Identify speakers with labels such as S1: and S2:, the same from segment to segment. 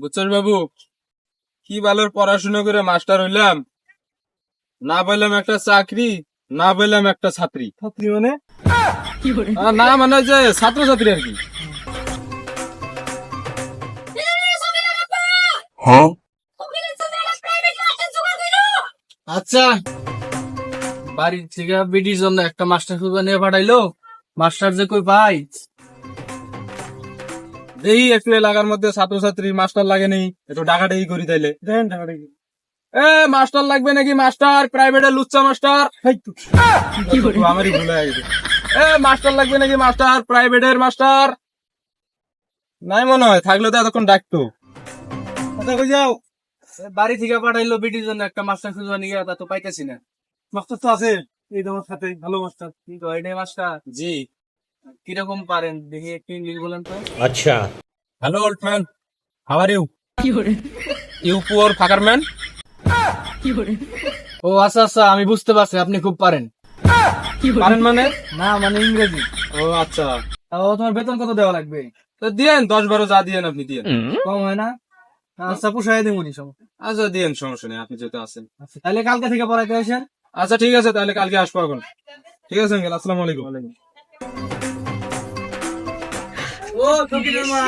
S1: বুঝছস বাবু? কি ভালোর পড়াশোনা করে মাস্টার হইলাম? না পেলাম একটা চাকরি না পেলাম একটা ছাত্রী।
S2: ছাত্রী মানে?
S1: না মানে যে ছাত্র ছাত্রী আর কি।
S2: আচ্ছা। বাড়ির থেকে বিডির জন্য একটা মাস্টার খুঁজে নিয়ে পাঠাইলো। মাস্টার যে কই পাই?
S1: এই একটু এলাকার মধ্যে ছাত্র ছাত্রী মাস্টার লাগে নেই একটু ডাকাডাকি করি তাইলে।
S2: দেন টাকাটাকি
S1: এ মাস্টার লাগবে নাকি মাস্টার প্রাইভেটের লুচ্চা মাস্টার আমারই ভুল হয়ে গেছে। এ মাস্টার লাগবে নাকি মাস্টার প্রাইভেটের মাস্টার নাই মনে হয় থাকলে তো এতক্ষণ ডাকতো।
S2: আচ্ছা যাও। বাড়ি থেকে পাঠাইলো বিডির জন্য একটা মাস্টার খুঁজে নিয়ে তা তো পাইতেছি না। মাস্টার তো আছে। এই তোমার সাথে ভালো মাস্টার কি মাস্টার
S1: জি।
S2: কীরকম পারেন? দেখি একটু ইংলিশ বলেন তো।
S3: আচ্ছা।
S1: Hello old man how are you কি করে? ইউ পুয়ার ফাকার ম্যান কি করে?
S2: ও আচ্ছা আচ্ছা আমি বুঝতে পারছি আপনি খুব পারেন।
S1: পারেন মানে?
S2: না মানে ইংরেজি।
S1: ও আচ্ছা।
S2: ও তোমার বেতন কত দেওয়া লাগবে?
S1: তো দিয়েন দশ বারো যা দিয়েন আপনি দিয়েন।
S2: কম হয় না? আচ্ছা পোষায় দেবো নি সমস্যা
S1: আচ্ছা দিয়েন সমস্যা নেই আপনি যেহেতু আছেন।
S2: আচ্ছা, তাহলে কালকে থেকে পড়াইতে আসেন?
S1: আচ্ছা ঠিক আছে তাহলে কালকে আসব এখন। ঠিক আছে আঙ্কেল আসসালামু আলাইকুম।
S2: ও সকিনা মা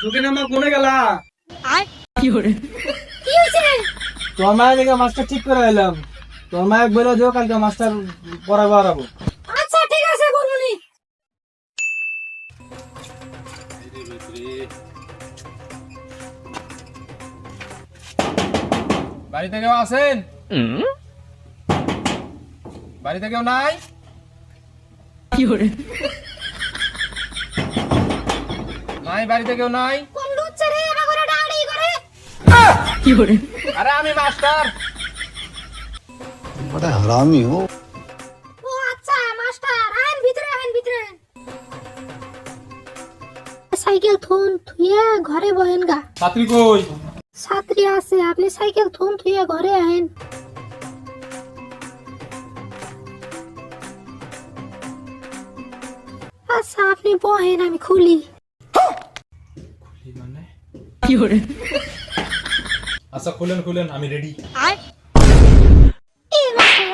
S2: সকিনা মা কোনে গেলা।
S4: কি হয়েছে?
S2: তোর মায়ের দিকে মাস্টার ঠিক করে এলাম তোর মায়ের বলে দিও কালকে মাস্টার পড়াবো আরাবো
S4: আচ্ছা ঠিক আছে বলুনি।
S1: বাড়িতে কেউ আছেন? বাড়িতে কেউ নাই? নাই বাড়িতে কেউ নাই?
S4: কোন রে ডাড়ি করে কি করে।
S1: আরে আমি মাস্টার।
S5: বড় হারামি হো।
S4: ও আচ্ছা মাস্টার আইন ভিতরে আইন ভিতরে। সাইকেল থুন থুইয়া ঘরে বহেন গা।
S1: ছাত্রী কই?
S4: ছাত্রী আছে আপনি সাইকেল থুন থুয়ে ঘরে আইন আচ্ছা আপনি বহেন আমি খুলি।
S1: আচ্ছা খুলেন খুলেন আমি রেডি
S4: এ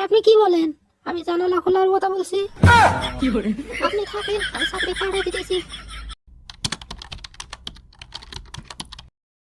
S4: আপনি কি বলেন? আমি জানালা খোলার কথা বলছি। কি আপনি থাকেন আমি চাকরি পাঠিয়ে দিতেছি।